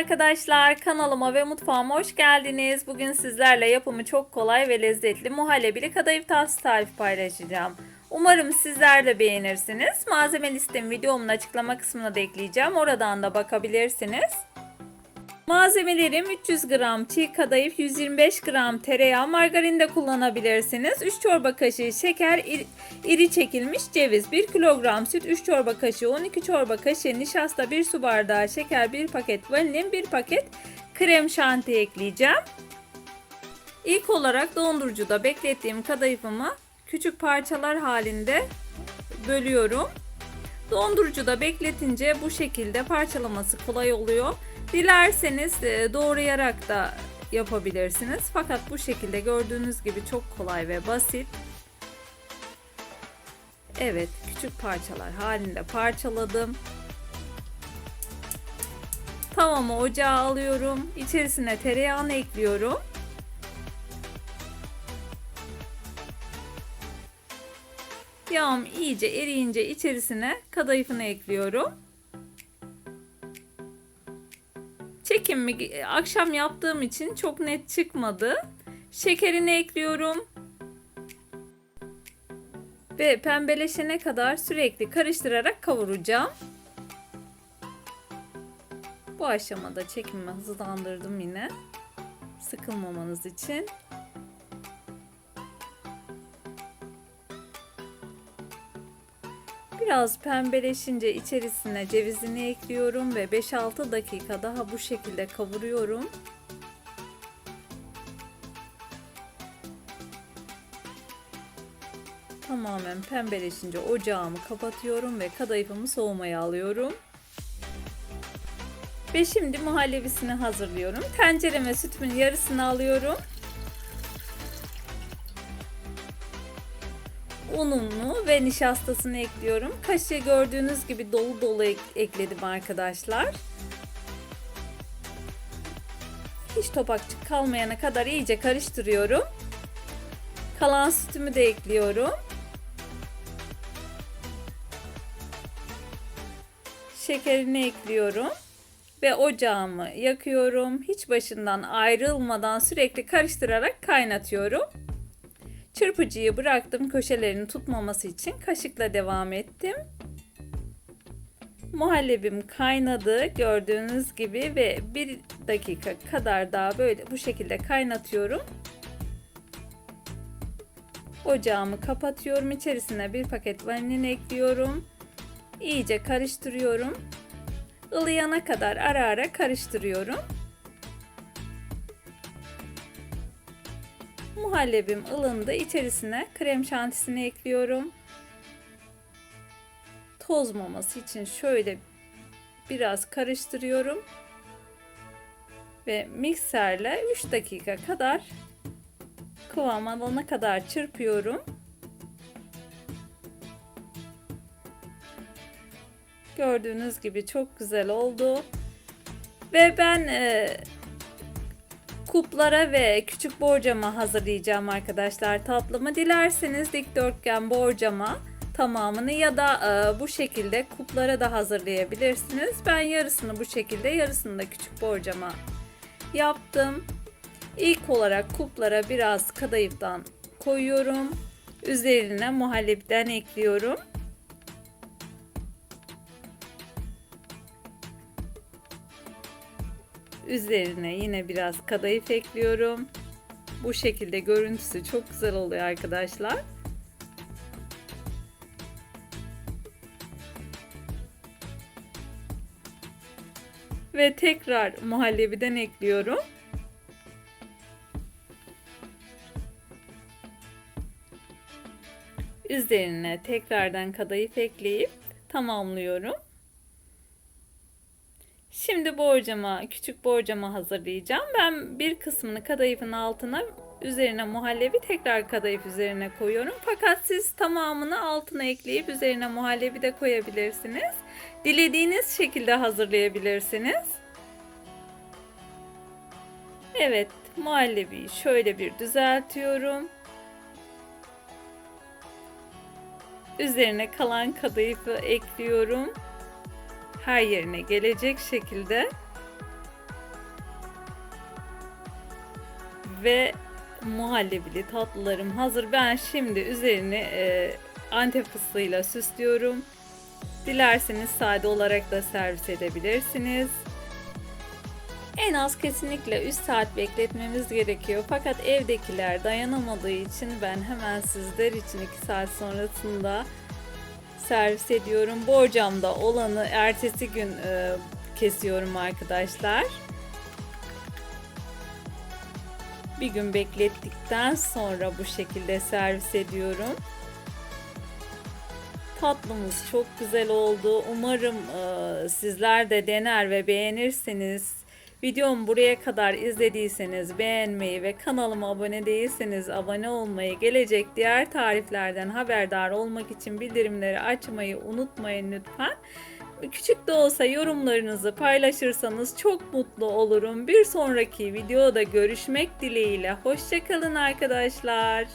Arkadaşlar, kanalıma ve mutfağıma hoş geldiniz. Bugün sizlerle yapımı çok kolay ve lezzetli muhallebili kadayıf tatlısı tarifi paylaşacağım. Umarım sizler de beğenirsiniz. Malzeme listemi videomun açıklama kısmına da ekleyeceğim. Oradan da bakabilirsiniz. Malzemelerim 300 gram çiğ kadayıf, 125 gram tereyağı, margarin de kullanabilirsiniz. 3 çorba kaşığı şeker, iri, çekilmiş ceviz, 1 kilogram süt, 3 çorba kaşığı, 12 çorba kaşığı nişasta, 1 su bardağı şeker, 1 paket vanilin, 1 paket krem şanti ekleyeceğim. İlk olarak dondurucuda beklettiğim kadayıfımı küçük parçalar halinde bölüyorum. Dondurucuda bekletince bu şekilde parçalaması kolay oluyor. Dilerseniz e, doğrayarak da yapabilirsiniz. Fakat bu şekilde gördüğünüz gibi çok kolay ve basit. Evet, küçük parçalar halinde parçaladım. Tavamı ocağa alıyorum. İçerisine tereyağını ekliyorum. Yağım iyice eriyince içerisine kadayıfını ekliyorum. Çekimimi akşam yaptığım için çok net çıkmadı. Şekerini ekliyorum. Ve pembeleşene kadar sürekli karıştırarak kavuracağım. Bu aşamada çekimimi hızlandırdım yine. Sıkılmamanız için. Biraz pembeleşince içerisine cevizini ekliyorum ve 5-6 dakika daha bu şekilde kavuruyorum. Tamamen pembeleşince ocağımı kapatıyorum ve kadayıfımı soğumaya alıyorum. Ve şimdi muhallebisini hazırlıyorum. Tencereme sütümün yarısını alıyorum. Ununu ve nişastasını ekliyorum. Kaşığı gördüğünüz gibi dolu dolu ek- ekledim arkadaşlar. Hiç topakçık kalmayana kadar iyice karıştırıyorum. Kalan sütümü de ekliyorum. Şekerini ekliyorum ve ocağımı yakıyorum. Hiç başından ayrılmadan sürekli karıştırarak kaynatıyorum. Çırpıcıyı bıraktım köşelerini tutmaması için kaşıkla devam ettim. Muhallebim kaynadı gördüğünüz gibi ve bir dakika kadar daha böyle bu şekilde kaynatıyorum. Ocağımı kapatıyorum. İçerisine bir paket vanilin ekliyorum. İyice karıştırıyorum. Ilıyana kadar ara ara karıştırıyorum. Muhallebim ılındı. İçerisine krem şantisini ekliyorum. Tozmaması için şöyle biraz karıştırıyorum. Ve mikserle 3 dakika kadar kıvam alana kadar çırpıyorum. Gördüğünüz gibi çok güzel oldu. Ve ben e, kuplara ve küçük borcama hazırlayacağım arkadaşlar tatlımı. Dilerseniz dikdörtgen borcama tamamını ya da e, bu şekilde kuplara da hazırlayabilirsiniz. Ben yarısını bu şekilde yarısını da küçük borcama yaptım. İlk olarak kuplara biraz kadayıftan koyuyorum. Üzerine muhallebiden ekliyorum. Üzerine yine biraz kadayıf ekliyorum. Bu şekilde görüntüsü çok güzel oluyor arkadaşlar. Ve tekrar muhallebiden ekliyorum. Üzerine tekrardan kadayıf ekleyip tamamlıyorum. Şimdi borcama, küçük borcama hazırlayacağım. Ben bir kısmını kadayıfın altına, üzerine muhallebi tekrar kadayıf üzerine koyuyorum. Fakat siz tamamını altına ekleyip üzerine muhallebi de koyabilirsiniz. Dilediğiniz şekilde hazırlayabilirsiniz. Evet, muhallebiyi şöyle bir düzeltiyorum. Üzerine kalan kadayıfı ekliyorum her yerine gelecek şekilde ve muhallebili tatlılarım hazır. Ben şimdi üzerini e, antep fıstığıyla süslüyorum. Dilerseniz sade olarak da servis edebilirsiniz. En az kesinlikle 3 saat bekletmemiz gerekiyor. Fakat evdekiler dayanamadığı için ben hemen sizler için 2 saat sonrasında servis ediyorum. Borcamda olanı ertesi gün e, kesiyorum arkadaşlar. Bir gün beklettikten sonra bu şekilde servis ediyorum. Tatlımız çok güzel oldu. Umarım e, sizler de dener ve beğenirsiniz. Videomu buraya kadar izlediyseniz beğenmeyi ve kanalıma abone değilseniz abone olmayı, gelecek diğer tariflerden haberdar olmak için bildirimleri açmayı unutmayın lütfen. Küçük de olsa yorumlarınızı paylaşırsanız çok mutlu olurum. Bir sonraki videoda görüşmek dileğiyle. Hoşçakalın arkadaşlar.